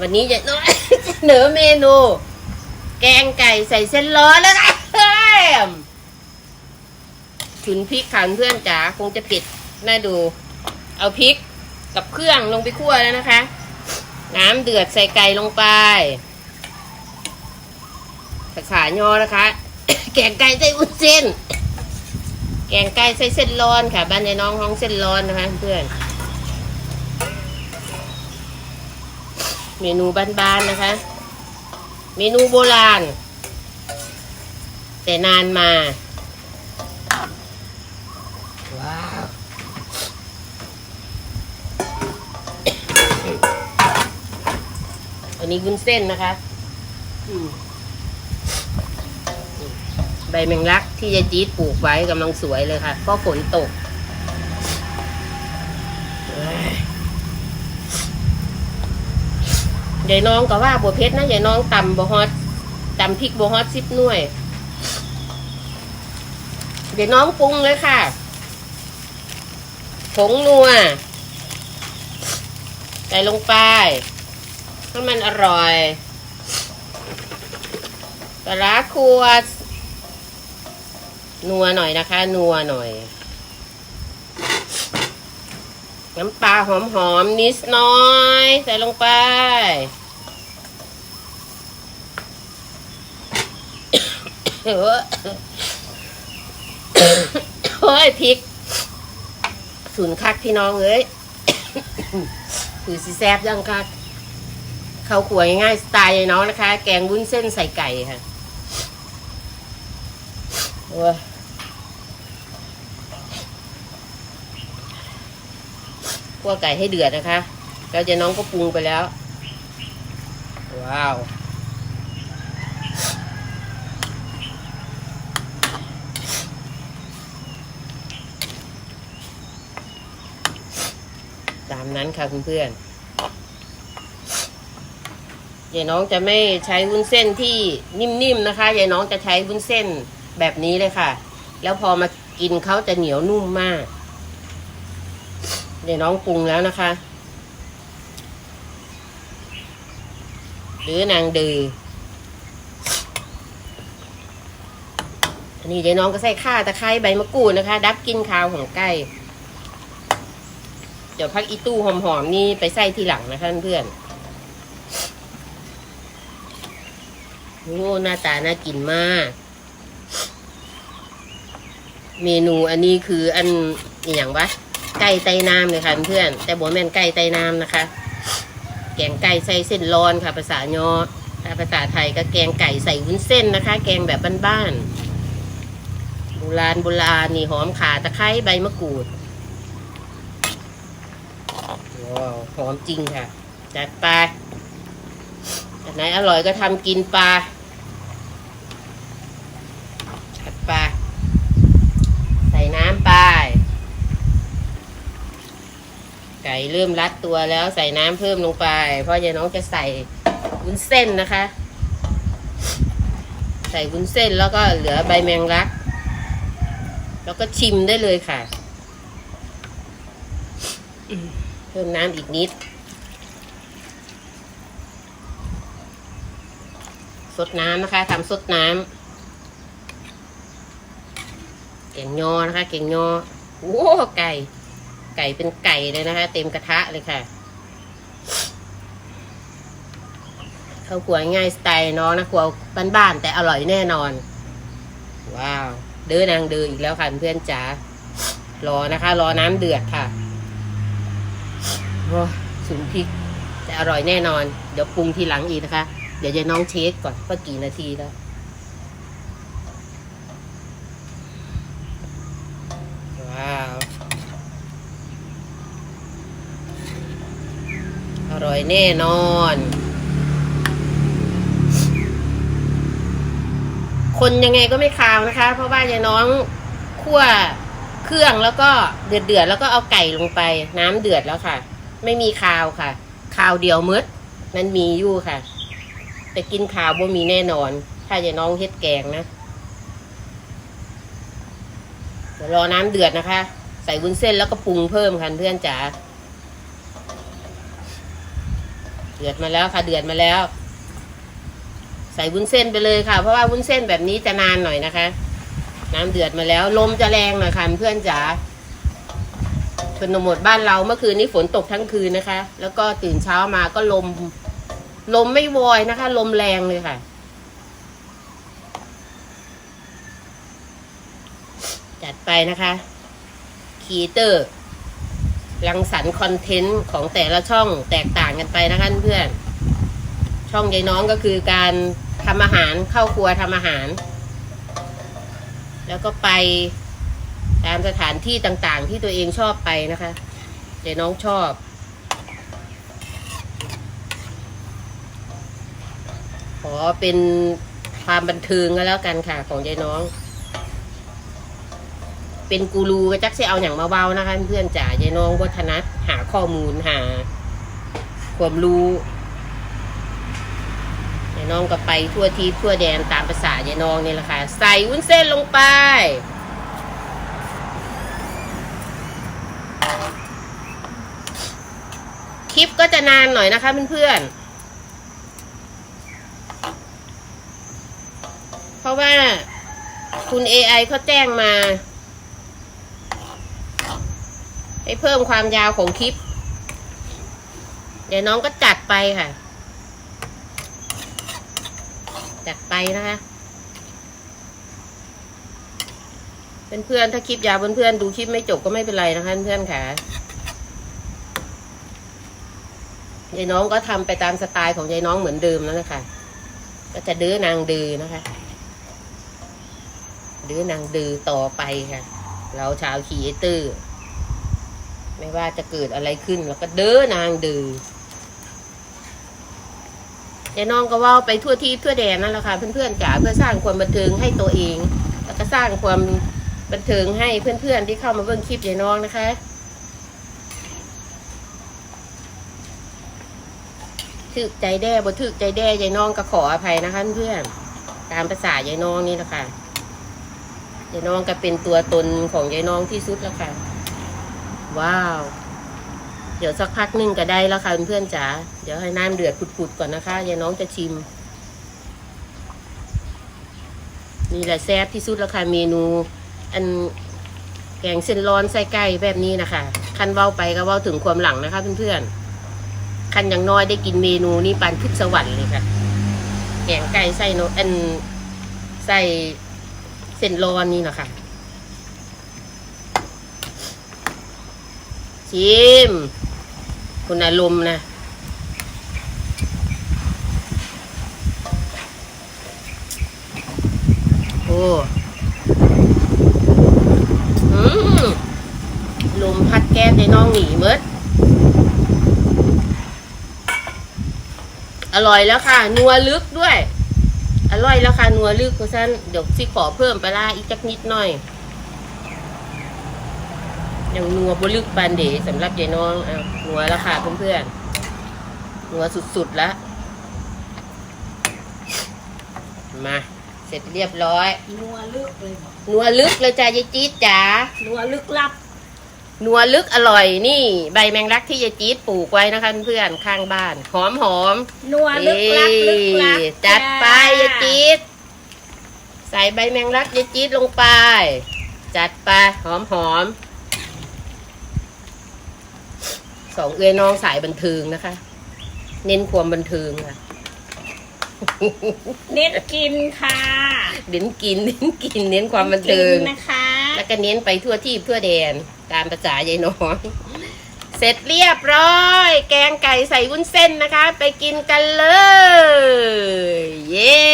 วันนี้จะน้อยเสนอเมนู แกงไก่ใส่เส้นร้อนแล้วนะฉุนพริกขันเพื่อนจ๋าคงจะปิดน่าดู เอาพริกกับเครื่องลงไปคั่วแล้วนะคะ น้ำเดือดใส่ไก่ลงไปภาษายอนะคะ แกงไก่ใส่อุ้นเส้น แกงไก่ใส่เส้นร้อนค่ะ บ้านยายน้องห้องเส้นร้อนนะคะเพื่อน เมนูบ้านๆนะคะ เมนูโบราณ แต่นานมา ว้าวอันนี้วุ้นเส้นนะคะอืมใบแมงลักที่ยายจี๊ดปลูกไว้กำลังสวยเลยค่ะเพราะฝนตกเอ้ย ยายน้องก็ว่าบัวเพชรนะยายน้องตำบัวฮอตตำพริกบัวฮอตซิบหน่วยยายน้องปรุงเลยค่ะผงนัวใส่ลงไปให้มันอร่อยปลาร้าครัวนัวหน่อยนะคะ นัวหน่อย น้ำปลาหอมๆนิดน้อย ใส่ลงไป เฮ้ยพริกสุนคักพี่น้องเอ้ยคือสิแซบยังคักเขาวขัวง่ายสไตล์น้องนะคะ แกงวุ้นเส้นใส่ไก่ค่ะโอ้ยคั่วไก่ให้เดือดนะคะ แล้วยายน้องก็ปรุงไปแล้ว ว้าว ตามนั้นค่ะเพื่อนยายน้องจะไม่ใช้วุ้นเส้นที่นิ่มๆนะคะยายน้องจะใช้วุ้นเส้นแบบนี้เลยค่ะ แล้วพอมากินเขาจะเหนียวนุ่มมากยายน้องปรุงแล้วนะคะ หรือนางดืออันนี้ยายน้องก็ใส่ข่าตะไคร้ใบมะกรูดนะคะ ดับกลินคาวของไก่ เดี๋ยวพักอีตู้หอมๆนี่ไปใส่ทีหลังนะคะเพื่อนโอ้หน้าตาน่ากินมาก เมนูอันนี้คืออันอย่างวะไก่ไตน้ำเลยค่ะเพื่อน แต่บอแม่นไก่ไตน้ำนะคะ แกงไก่ใส่เส้นร้อนค่ะ ภาษายอภาษาไทยก็แกงไก่ใส่วุ้นเส้นนะคะ แกงแบบบ้านๆโบราณโบราณนี่หอมขาตะไคร้ใบมะกรูด ว้าวหอมจริงค่ะ จัดไปอันไหนอร่อยก็ทำกินปลาจัดไปใส่น้ำไป ไก่เริ่มรัดตัวแล้วใส่น้ำเพิ่มลงไป เพราะยายน้องจะใส่วุ้นเส้นนะคะ ใส่วุ้นเส้นแล้วก็เหลือใบแมงลัก แล้วก็ชิมได้เลยค่ะเพิ่มน้ำอีกนิด สดน้ำนะคะทำสดน้ำแกงยอนะคะแกงยอโอ้ไก่ ไก่เป็นไก่เลยนะคะ เต็มกระทะเลยค่ะข้าวขัวง่ายสไตล์น้องนะขัวบ้านๆแต่อร่อยแน่นอน ว้าว เดินนางเดินอีกแล้วค่ะเพื่อนจ๋ารอนะคะ รอน้ำเดือดค่ะ โอ้สูงพริกแต่อร่อยแน่นอน เดี๋ยวปรุงทีหลังอีกนะคะ เดี๋ยวจะน้องเช็คก่อนว่ากี่นาทีแล้วว้าว อร่อยแน่นอนคนยังไงก็ไม่คาวนะคะ เพราะว่ายายน้องคั่วเครื่องแล้วก็เดือดเดือดแล้วก็เอาไก่ลงไป น้ำเดือดแล้วค่ะ ไม่มีคาวค่ะคาวเดียวมืดนั้นมีอยู่ค่ะ แต่กินคาวบ่มีแน่นอน ถ้ายายน้องเฮ็ดแกงนะเดี๋ยวรอน้ำเดือดนะคะ ใส่วุ้นเส้นแล้วก็ปรุงเพิ่มค่ะเพื่อนจ๋าเดือดมาแล้วค่ะเดือดมาแล้ว ใส่วุ้นเส้นไปเลยค่ะ เพราะว่าวุ้นเส้นแบบนี้จะนานหน่อยนะคะ น้ำเดือดมาแล้ว ลมจะแรงหน่อยค่ะเพื่อนจ๋า ชนบทบ้านเราเมื่อคืนนี้ฝนตกทั้งคืนนะคะ แล้วก็ตื่นเช้ามาก็ลม ลมไม่วอยนะคะ ลมแรงเลยค่ะ จัดไปนะคะคีเตอร์รังสรรค์คอนเทนต์ของแต่ละช่องแตกต่างกันไปนะคะเพื่อน ช่องยายน้องก็คือการทำอาหารเข้าครัวทำอาหาร แล้วก็ไป ตามสถานที่ต่างๆ ที่ตัวเองชอบไปนะคะยายน้องชอบ ขอเป็นความบันเทิงก็แล้วกันค่ะ ของยายน้อง เป็นกูรูก็จักจะเอาอย่างมาเบานะคะ เพื่อนจ๋ายายน้องวัฒนัหาข้อมูลหา ความรู้ยายน้องก็ไปทั่วทีทั่วแดนตามภาษายายน้องนี่แหละค่ะ ใส่วุ้นเส้นลงไป คลิปก็ จะนานหน่อยนะคะเพื่อนๆ เพราะว่าคุณ AI เขาแจ้งมา ให้เพิ่มความยาวของคลิป เดี๋ยวน้องก็จัดไปค่ะ จัดไปนะคะเพื่อนๆ ถ้าคลิปยาวเพื่อนๆ ดูคลิปไม่จบก็ไม่เป็นไรนะคะเพื่อนๆค่ะ ยายน้องก็ทำไปตามสไตล์ของยายน้องเหมือนเดิมนั่นะคะ ก็จะดื้อนางดื้อนะคะ ดื้อนางดื้อต่อไปค่ะ เราชาวคีเอเตอร์ ไม่ว่าจะเกิดอะไรขึ้นแล้วก็เด้อนางดื้อยายน้องก็ว่าไปทั่วที่ทั่วแดนนั่นแหละค่ะเพื่อนๆจ๋าเพื่อสร้างความบันเทิงให้ตัวเอง แล้วก็สร้างความบันเทิงให้เพื่อนๆที่เข้ามาเบิ่งคลิปยายน้องนะคะ ถึกใจแด้บ่ถึกใจแด้ยายน้องก็ขออภัยนะคะเพื่อนตามภาษายายน้องนี่แหละค่ะยายน้องก็เป็นตัวตนของยายน้องที่สุดแล้วค่ะ ว้าว เดี๋ยวสักพักนึงก็ได้แล้วค่ะเพื่อนจ๋าเดี๋ยวให้น้ำเดือดผุดๆก่อนนะคะยายน้องจะชิมนี่แหละแซ่บที่สุดแล้วค่ะเมนู อันแกงเส้นร้อนใส่ไก่แบบนี้นะคะคันเว้าไปก็เว้าถึงความหลังนะคะเพื่อนๆ คันอย่างน้อยได้กินเมนูนี้ปานขึ้นสวรรค์เลยค่ะแกงไก่ใส่โนอันใส่เส้นร้อนนี่นะค่ะชิม คุณอารมณ์นะโอ้ลมพัดแก้มในน้องหนีเมด อร่อยแล้วค่ะ นัวลึกด้วย อร่อยแล้วค่ะ นัวลึกเพราะฉะนั้นเดี๋ยวสิขอเพิ่มปลาร้าอีกจักนิดหน่อยยังนัวบลึกบานเดสำหรับยายน้องอะนัวแล้วค่ะเพื่อนๆ นัวสุดๆแล้ว มา เสร็จเรียบร้อย นัวลึกเลยบอกนัวลึกเลยจ้ายายจี๊ดจ๋านัวลึกลับ นัวลึกอร่อยนี่ ใบแมงลักที่ยายจี๊ดปลูกไว้นะคะเพื่อนๆข้างบ้าน หอมหอมนัวลึกลับลึกลับนี่จัดไปจ้ยายจี๊ดใส่ใบแมงลักยายจี๊ดลงไป จัดไปหอมหอมสองเอื้อยน้องสายบันเทิงนะคะ เน้นความบันเทิงค่ะเน้นกินค่ะเน้นกินเน้นกินเน้นความบันเทิงกินนะคะ แล้วก็เน้นไปทั่วที่ทั่วแดน ตามภาษายายน้อยเสร็จเรียบร้อย แกงไก่ใส่วุ้นเส้นนะคะ ไปกินกันเลย เย้